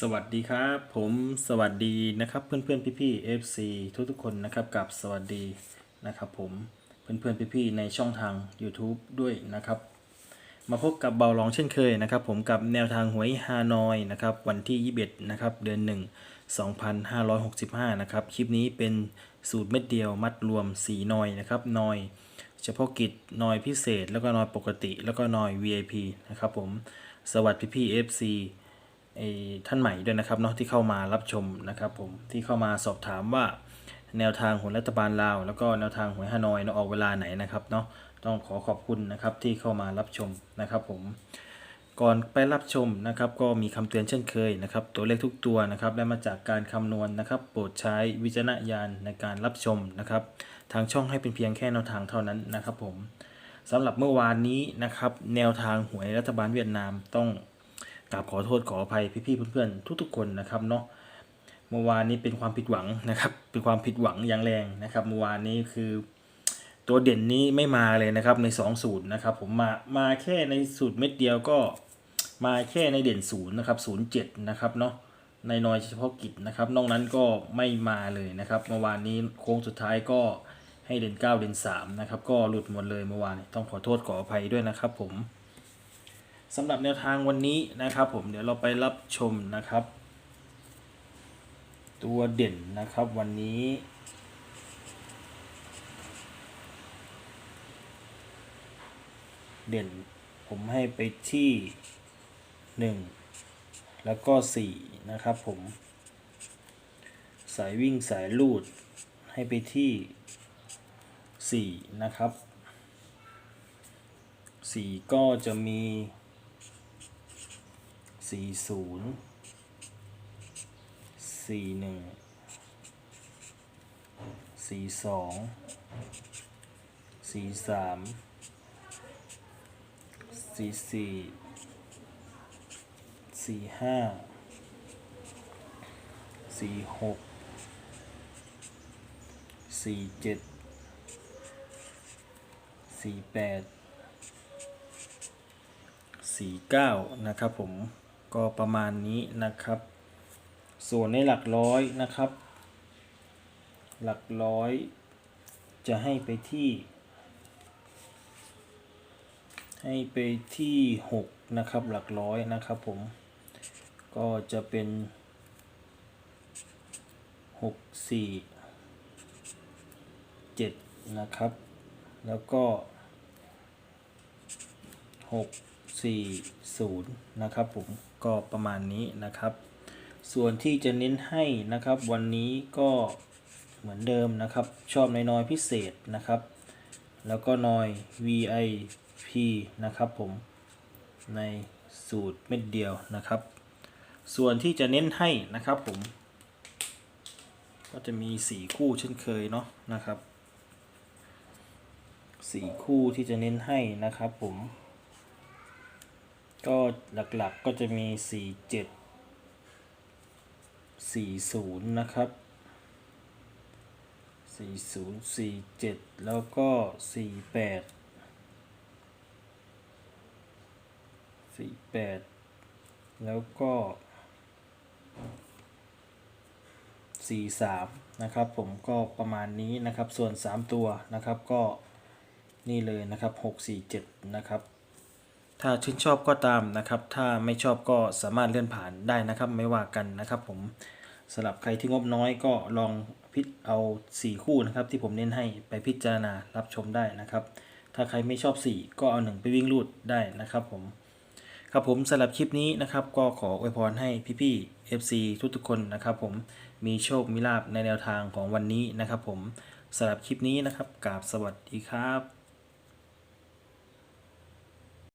สวัสดีครับ ผมสวัสดีนะครับเพื่อนเพื่อนพี่พี่ๆ FC ทุกทุกๆคนนะครับกับสวัสดีนะครับผมเพื่อนเพื่อนพี่พี่ในช่องทาง YouTube ด้วยนะครับ มาพบกับเบาลองเช่นเคยนะครับ ผมกับแนวทางหวยฮานอยนะครับวันที่21นะครับเดือน 1 2565นะครับคลิปนี้เป็นสูตรเม็ดเดียวมัดรวม 4 นอยนะครับนอย เฉพาะกิจนอยพิเศษ แล้วก็นอยปกติ แล้วก็นอย VIP นะครับผมสวัสดีพี่ๆ FC ไอ้ท่านใหม่ด้วยนะครับเนาะที่เข้ามารับชมนะครับผมที่เข้ามาสอบถามว่าแนวทางหวยรัฐบาลลาว แล้วก็แนวทางหวยฮานอยเนาะออกเวลาไหนนะครับเนาะต้องขอขอบคุณนะครับที่เข้ามารับชมนะครับผมก่อนไปรับชมนะครับก็มีคำเตือนเช่นเคยนะครับตัวเลขทุกตัวนะครับได้มาจากการคำนวณนะครับ โปรดใช้วิจารณญาณในการรับชมนะครับทางช่องให้เป็นเพียงแค่แนวทางเท่านั้นนะครับผมสำหรับเมื่อวานนี้นะครับแนวทางหวยรัฐบาลเวียดนามต้อง กราบขอโทษขออภัยพี่ๆเพื่อนๆทุกๆคนนะครับเนาะเมื่อวานนี้เป็นความผิดหวังนะครับ เป็นความผิดหวังอย่างแรงนะครับเมื่อวานนี้คือตัวเด่นนี้ไม่มาเลยนะครับใน2สูตรนะครับผมมามาแค่ในสูตรเม็ดเดียวก็มาแค่ในเด่นศูนย์นะครับศูนย์เจ็ดนะครับเนาะในนอยเฉพาะกิจนะครับ นอกนั้นก็ไม่มาเลยนะครับเมื่อวานนี้โค้งสุดท้ายก็ให้เด่น9เด่น3นะครับก็หลุดหมดเลยเมื่อวานต้องขอโทษขออภัยด้วยนะครับผม สำหรับแนวทางวันนี้นะครับผมเดี๋ยวเราไปรับชมนะครับ ตัวเด่นนะครับวันนี้เด่นผมให้ไปที่หนึ่งแล้วก็สี่นะครับผม สายวิ่งสายลูดให้ไปที่สี่นะครับสี่ก็จะมี สี่ศูนย์สี่หนึ่งสี่สองสี่สามสี่สี่สี่ห้าสี่หกสี่เจ็ดสี่แปด49นะครับผม ก็ประมาณนี้นะครับ ส่วนในหลักร้อยนะครับ หลักร้อย จะให้ไปที่ ให้ไปที่ 6 นะครับ หลักร้อยนะครับผม ก็จะเป็น 6 4 7 นะครับ แล้วก็ 6 4 0 นะครับผม ก็ประมาณนี้นะครับ ส่วนที่จะเน้นให้นะครับ วันนี้ก็เหมือนเดิมนะครับ ชอบนน้อยๆพิเศษนะครับ แล้วก็น้อย VIP นะครับผมในสูตรเม็ดเดียวนะครับ ส่วนที่จะเน้นให้นะครับผม ก็จะมี 4 คู่เช่นเคยเนาะนะครับ 4 คู่ที่จะเน้นให้นะครับผม ก็หลักๆก็จะมี 47 40 นะครับ 40 47 แล้วก็ 48 48 แล้วก็ 43 นะครับ ผมก็ประมาณนี้นะครับส่วน 3 ตัวนะครับก็นี่เลยนะครับ 647 นะครับ ถ้าชื่นชอบก็ตามนะครับ ถ้าไม่ชอบก็สามารถเลื่อนผ่านได้นะครับ ไม่ว่ากันนะครับ ผมสำหรับใครที่งบน้อยก็ลองพิจเอา 4 คู่นะครับ ที่ผมเน้นให้ไปพิจารณารับชมได้นะครับ ถ้าใครไม่ชอบ 4 ก็เอา1ไปวิ่งลูดได้นะครับผมครับผมสำหรับคลิปนี้นะครับก็ขออวยพรให้พี่ๆ FC ทุกๆคนนะครับ ผมมีโชคมีลาบในแนวทางของวันนี้นะครับ ผมสำหรับคลิปนี้นะครับกราบสวัสดีครับ